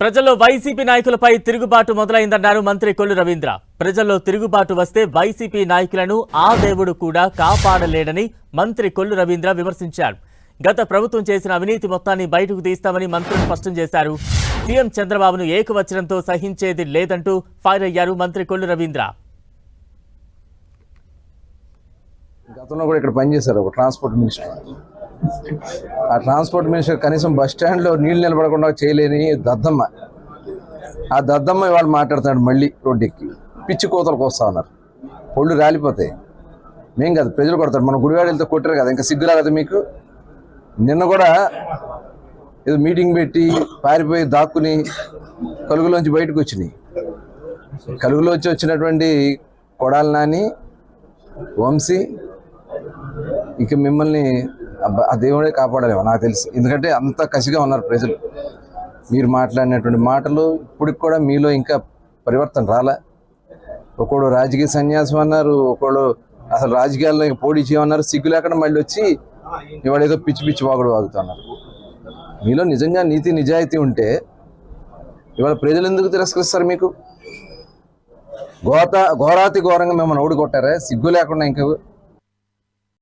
ప్రజల్లో వైసీపీ నాయకులపై తిరుగుబాటు మొదలైందన్నారు మంత్రి కొల్లు రవీంద్ర. ప్రజల్లో తిరుగుబాటు వస్తే వైసీపీ నాయకులను ఆ దేవుడు కూడా కాపాడలేడని మంత్రి కొల్లు రవీంద్ర విమర్శించారు. గత ప్రభుత్వం చేసిన అవినీతి మొత్తాన్ని బయటకు తీస్తామని మంత్రి స్పష్టం చేశారు. సీఎం చంద్రబాబును ఏకవచనంతో సహించేది లేదంటూ ఫైర్ అయ్యారు మంత్రి కొల్లు రవీంద్ర. గతంలో కూడా ఇక్కడ పనిచేశారు ఒక ట్రాన్స్పోర్ట్ మినిస్టర్. ఆ ట్రాన్స్పోర్ట్ మినిస్టర్ కనీసం బస్ స్టాండ్లో నీళ్ళు నిలబడకుండా చేయలేని దద్దమ్మ. ఆ దద్దమ్మ ఇవాళ మాట్లాడుతున్నాడు మళ్ళీ రోడ్డెక్కి పిచ్చి కోతలకు వస్తా ఉన్నారు. ఒళ్ళు రాలిపోతాయి మేం కాదు ప్రజలు కొడతారు. మన గుడివాడ వెళ్తే కొట్టారు కదా. ఇంకా సిగ్గు రాలేదు మీకు? నిన్న కూడా ఏదో మీటింగ్ పెట్టి పారిపోయి దాక్కుని కలుగులోంచి బయటకు వచ్చినాయి. కలుగులోంచి వచ్చినటువంటి కొడాలి నాని వంశీ ఇక మిమ్మల్ని ఆ దేవుడే కాపాడలేవు? నాకు తెలుసు. ఎందుకంటే అంత కసిగా ఉన్నారు ప్రజలు. మీరు మాట్లాడినటువంటి మాటలు ఇప్పటికి కూడా మీలో ఇంకా పరివర్తన రాలే? ఒకడు రాజకీయ సన్యాసం అన్నారు ఒకడు అసలు రాజకీయాల్లో ఇంకా పోటీ చేయమన్నారు సిగ్గు లేకుండా మళ్ళీ వచ్చి ఇవాళ ఏదో పిచ్చి పిచ్చి వాగుడు వాగుతున్నారు. మీలో నిజంగా నీతి నిజాయితీ ఉంటే ఇవాళ ప్రజలు ఎందుకు తిరస్కరిస్తారు మీకు? ఘోత ఘోరాతి ఘోరంగా మిమ్మల్ని ఓడికొట్టారే? సిగ్గు లేకుండా ఇంకా